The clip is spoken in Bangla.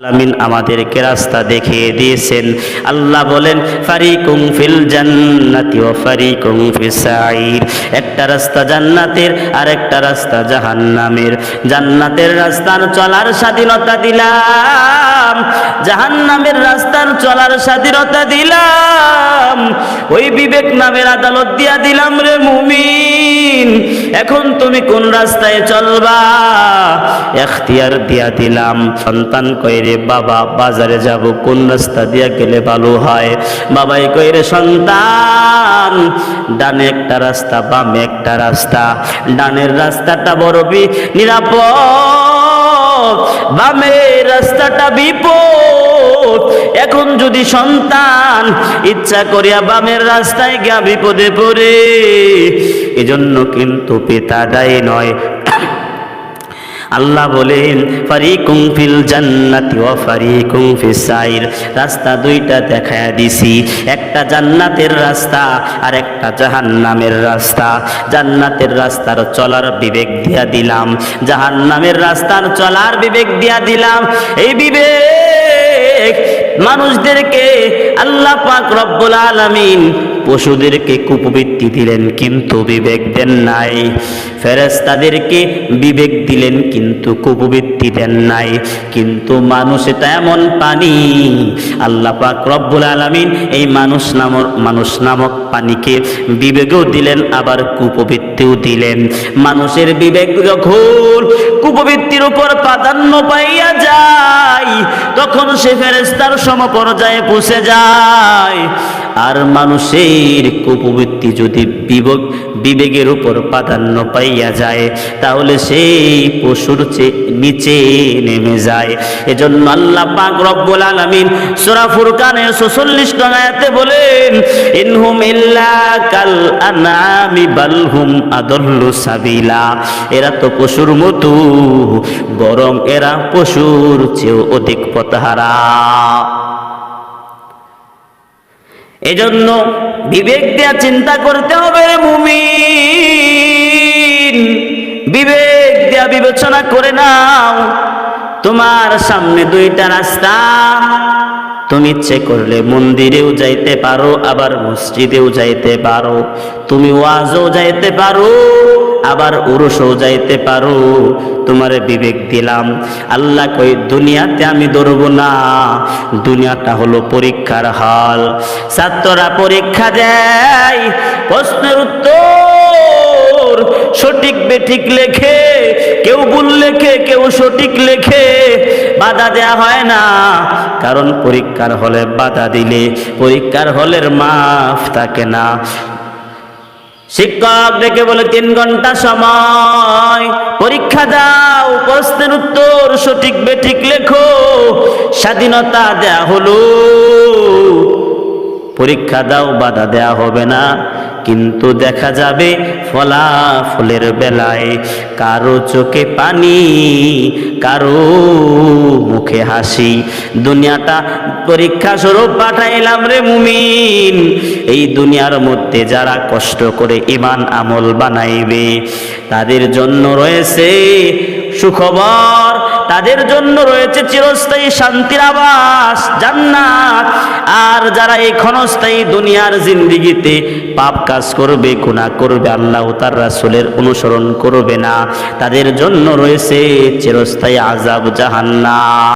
আলামিন আমাদেরকে রাস্তা দেখিয়ে দিয়েছেন। আল্লাহ বলেন, ফারিকুম ফিল জান্নাতি ওয়া ফারিকুম ফিস সাঈর। একটা রাস্তা জান্নাতের আর একটা রাস্তা জাহান্নামের। জান্নাতের রাস্তার চলার স্বাধীনতা দিলাম, জাহান্নামের রাস্তার চলার স্বাধীনতা দিলাম। ওই বিবেক নামের আদালত দিয়া দিলাম রে মুমিন। এখন তুমি কোন রাস্তায় চলবা? এখতিয়ার দিয়া দিলাম। সন্তান কইরে, বাবা, বাজারে যাব। কোন রাস্তা দিয়া গেলে ভালো হয়? বাবাই কইরে, সন্তান, ডানে একটা রাস্তা, বামে একটা রাস্তা। ডানের রাস্তাটা বড় নিরাপদ বামের রাস্তাটা বিপদ। এখন যদি সন্তান ইচ্ছা করিয়া বামের রাস্তায় গিয়া বিপদে পড়ে এজন্য কিন্তু পিতা দায়ী নয়। আল্লাহ বলেন, ফারিকুম ফিল জান্নাতি ওয়া ফারিকুম ফিস সাইর। রাস্তা দুইটা দেখায়া দিছি, একটা জান্নাতের রাস্তা আর একটা জাহান্নামের রাস্তা। জান্নাতের রাস্তার চলার বিবেক দিয়া দিলাম, জাহান্নামের রাস্তার চলার বিবেক দিয়া দিলাম। এই বিবেক মানুষদেরকে আল্লাহ পাক রব্বুল আলামিন পশুদেরকে কুপবৃত্তি দিলেন, কিন্তু বিবেক দেন নাই। ফেরেস্তাদেরকে বিবেক দিলেন, কিন্তু কুপবৃত্তি দেন নাই। কিন্তু মানুষ এটা এমন পানি। আল্লাহ পাক রব্বুল আলামিন এই মানুষ নামক মানুষ নামক পানিকে বিবেকও দিলেন, আবার কুপবৃত্তিও দিলেন। মানুষের বিবেক যখন কুপবৃত্তির উপর প্রাধান্য পাইয়া যায় তখন সে ফেরেস্তার সমপর্যায়ে পৌঁছে যায়, আর মানুষের কুপবৃত্তি যদি বিবেক, বিবেকের উপর প্রাধান্য পাইয়া যায়, তাহলে সেই পশুর নিচে নেমে যায়। এজন্য আল্লাহ পাক রব্বুল আলামিন সূরা ফুরকানের 46 নং আয়াতে বলেন, ইনহুম ইল্লা কাল আনআমি বাল হুম আদাল্লু সাবিলা। এরা তো পশুর মতো, বরং এরা পশুর চেয়েও অধিক পথহারা এজন্য বিবেক দেয়া চিন্তা করতে হবে মুমিন। বিবেক দেয়া বিবেচনা করে নাও, তোমার সামনে দুইটা রাস্তা। তুমি ইচ্ছে করলে মন্দিরেও যাইতে পারো, আবার মসজিদেও যাইতে পারো। তুমি ওয়াজও যাইতে পারো। আবার উরুষও যাইতে পারো। তোমারে বিবেক দিলাম। আল্লাহ কই, দুনিয়াতে আমি ধরব না। দুনিয়াটা হলো পরীক্ষার হল। ছাত্ররা পরীক্ষা দেয়। প্রশ্নের উত্তর সঠিক বেঠিক লেখে। কেউ ভুল লেখে, কেউ সঠিক লেখে। বাধা দেয়া হয় না। কারণ পরীক্ষার হলে বাধা দিলে, পরীক্ষার হলের মাফ থাকে না। শিক্ষক ডেকে বলে, তিন ঘণ্টা সময়। পরীক্ষা দাও, প্রশ্নের উত্তর সঠিক বেঠিক লেখো। স্বাধীনতা দেয়া হলো। পরীক্ষা দাও, বাধা দেয়া হবে না। কিন্তু দেখা যাবে ফলাফলের বেলায়। কারও চোখে পানি, কারও মুখে হাসি। দুনিয়াটা পরীক্ষা স্বরূপ পাঠাইলাম রে মুমিন। এই দুনিয়ার মধ্যে যারা কষ্ট করে ইমান আমল বানাইবে, তাদের জন্য রয়েছে সুখবর। তাদের জন্য রয়েছে চিরস্থায়ী শান্তির আবাস, জান্নাত। আর যারা এই ক্ষণস্থায়ী দুনিয়ার জিন্দিগিতে পাপ কাজ করবে, গুনাহ করবে, আল্লাহ তার রাসুলের অনুসরণ করবে না। তাদের জন্য রয়েছে চিরস্থায়ী আজাব জাহান্নাম।